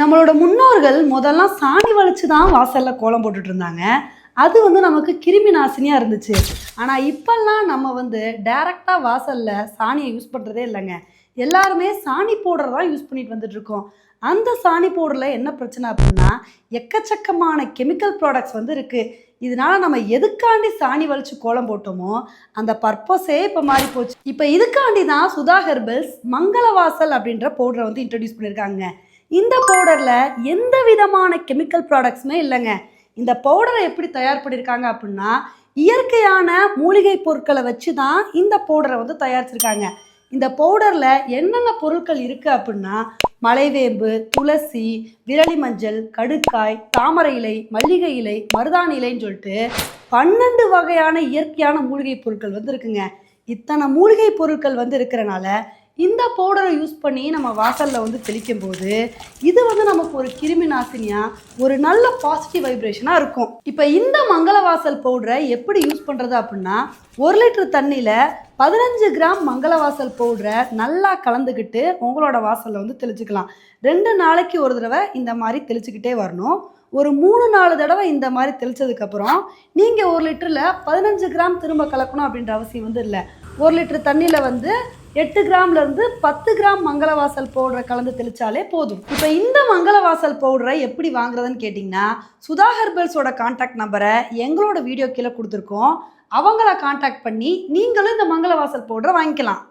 நம்மளோட முன்னோர்கள் முதல்லாம் சாணி வளைச்சு தான் வாசலில் கோலம் போட்டுட்டு இருந்தாங்க. அது வந்து நமக்கு கிருமி நாசினியாக இருந்துச்சு. ஆனால் இப்போல்லாம் நம்ம வந்து டைரெக்டாக வாசலில் சாணியை யூஸ் பண்ணுறதே இல்லைங்க. எல்லாருமே சாணி பவுடர் தான் யூஸ் பண்ணிட்டு வந்துட்டுருக்கோம் அந்த சாணி பவுடரில் என்ன பிரச்சனை அப்படின்னா எக்கச்சக்கமான கெமிக்கல் ப்ராடக்ட்ஸ் வந்து இருக்குது இதனால் நம்ம எதுக்காண்டி சாணி வலிச்சு கோலம் போட்டோமோ அந்த பர்பஸே இப்போ மாறி போச்சு. இப்போ இதுக்காண்டி தான் சுதா ஹெர்பல்ஸ் மங்களவாசல் அப்படின்ற பவுடரை வந்து இன்ட்ரடியூஸ் பண்ணியிருக்காங்க இந்த பவுடரில் எந்த விதமான கெமிக்கல் ப்ராடக்ட்ஸுமே இல்லைங்க. இந்த பவுடரை எப்படி தயார் பண்ணியிருக்காங்க அப்படின்னா இயற்கையான மூலிகை பொருட்களை வச்சு தான் இந்த பவுடரை வந்து தயாரிச்சிருக்காங்க. இந்த பவுடரில் என்னென்ன பொருட்கள் இருக்குது அப்படின்னா மலைவேம்பு துளசி விரலி மஞ்சள் கடுக்காய் தாமரை இலை மல்லிகை இலை மருதாணி இலைன்னு சொல்லிட்டு பன்னெண்டு வகையான இயற்கையான மூலிகை பொருட்கள் வந்து இருக்குங்க இத்தனை மூலிகை பொருட்கள் வந்து இருக்கிறனால இந்த பவுடரை யூஸ் பண்ணி நம்ம வாசலில் வந்து தெளிக்கும் போது இது வந்து நமக்கு ஒரு கிருமி நாசினியாக ஒரு நல்ல பாசிட்டிவ் வைப்ரேஷனாக இருக்கும். இப்போ இந்த மங்கள வாசல் பவுடரை எப்படி யூஸ் பண்ணுறது அப்படின்னா ஒரு லிட்டர் தண்ணியில் பதினஞ்சு கிராம் மங்களவாசல் பவுடரை நல்லா கலந்துக்கிட்டு உங்களோட வாசலில் வந்து தெளிச்சுக்கலாம். ரெண்டு நாளைக்கு ஒரு தடவை இந்த மாதிரி தெளிச்சுக்கிட்டே வரணும். ஒரு மூணு நாலு தடவை இந்த மாதிரி தெளிச்சதுக்கப்புறம் நீங்கள் ஒரு லிட்டரில் பதினஞ்சு கிராம் திரும்ப கலக்கணும் அப்படின்ற அவசியம் வந்து இல்லை. ஒரு லிட்டர் தண்ணியில் வந்து எட்டு கிராம்லேருந்து பத்து கிராம் மங்களவாசல் பவுடரை கலந்து தெளித்தாலே போதும். இப்போ இந்த மங்களவாசல் பவுடரை எப்படி வாங்குறதுன்னு கேட்டிங்கன்னா சுதா ஹெர்பல்ஸோட காண்டாக்ட் நம்பரை எங்களோட வீடியோ கீழே கொடுத்துருக்கோம். அவங்கள காண்டாக்ட் பண்ணி நீங்களும் இந்த மங்களவாசல் பவுடரை வாங்கிக்கலாம்.